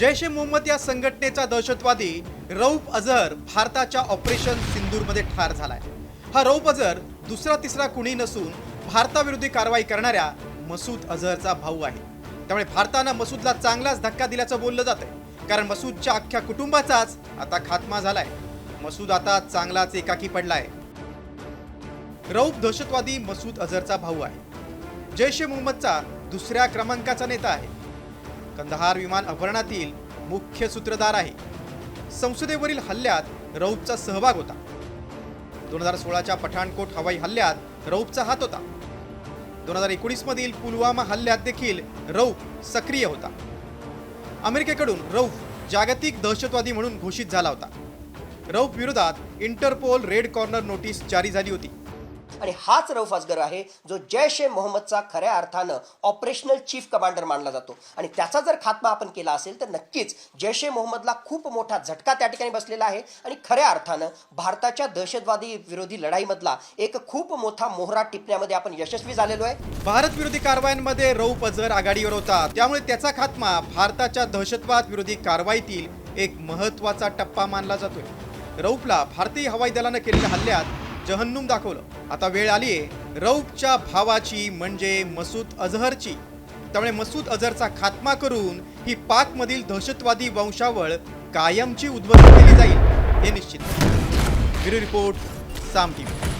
जैश ए मोहम्मद या संघटनेचा दहशतवादी रौफ अझहर भारताच्या ऑपरेशन सिंदूरमध्ये ठार झालाय. हा रौफ अझहर दुसरा तिसरा कुणी नसून भारताविरोधी कारवाई करणाऱ्या मसूद अझहरचा भाऊ आहे. त्यामुळे भारतानं मसूदला चांगलाच धक्का दिल्याचं बोललं जातंय. कारण मसूदच्या अख्ख्या कुटुंबाचाच आता खात्मा झालाय. मसूद आता चांगलाच एकाकी पडलाय. रौफ दहशतवादी मसूद अझहरचा भाऊ आहे. जैश ए मोहम्मदचा दुसऱ्या क्रमांकाचा नेता आहे. कंदहार विमान अपहरणातील मुख्य सूत्रधार आहे. संसदेवरील हल्ल्यात रौफचा सहभाग होता. दोन हजार सोळाच्या पठाणकोट हवाई हल्ल्यात रौफचा हात होता. दोन हजार एकोणीस मधील पुलवामा हल्ल्यात देखील रौफ सक्रिय होता. अमेरिकेकडून रौफ जागतिक दहशतवादी म्हणून घोषित झाला होता. रौफ विरोधात इंटरपोल रेड कॉर्नर नोटीस जारी झाली होती. आणि हाच रऊफ असगर आहे जो जैश ए मोहम्मदचा खऱ्या अर्थानं ऑपरेशनल चीफ कमांडर मानला जातो. आणि त्याचा जर खात्मा आपण केला असेल तर नक्कीच जैश ए मोहम्मदला खूप मोठा झटका त्या ठिकाणी बसलेला आहे. आणि खऱ्या अर्थानं भारताच्या दहशतवादी विरोधी लढाईमधला एक खूप मोठा मोहरा टिपण्यामध्ये आपण यशस्वी झालेलो आहे. भारत विरोधी कारवायांमध्ये रऊफ अझहर आघाडीवर होता. त्यामुळे त्याचा खात्मा भारताच्या दहशतवाद विरोधी कारवाईतील एक महत्त्वाचा टप्पा मानला जातोय. रौपला भारतीय हवाई दलानं केलेल्या हल्ल्यात जहन्नुम दाखवलं. आता वेळ आली आहे रौफच्या भावाची म्हणजे मसूद अझहरची त्यामुळे मसूद अझहरचा खात्मा करून ही पाकमधील दहशतवादी वंशावळ कायमची उद्ध्वस्त केली जाईल हे निश्चित. Bureau report Saam TV.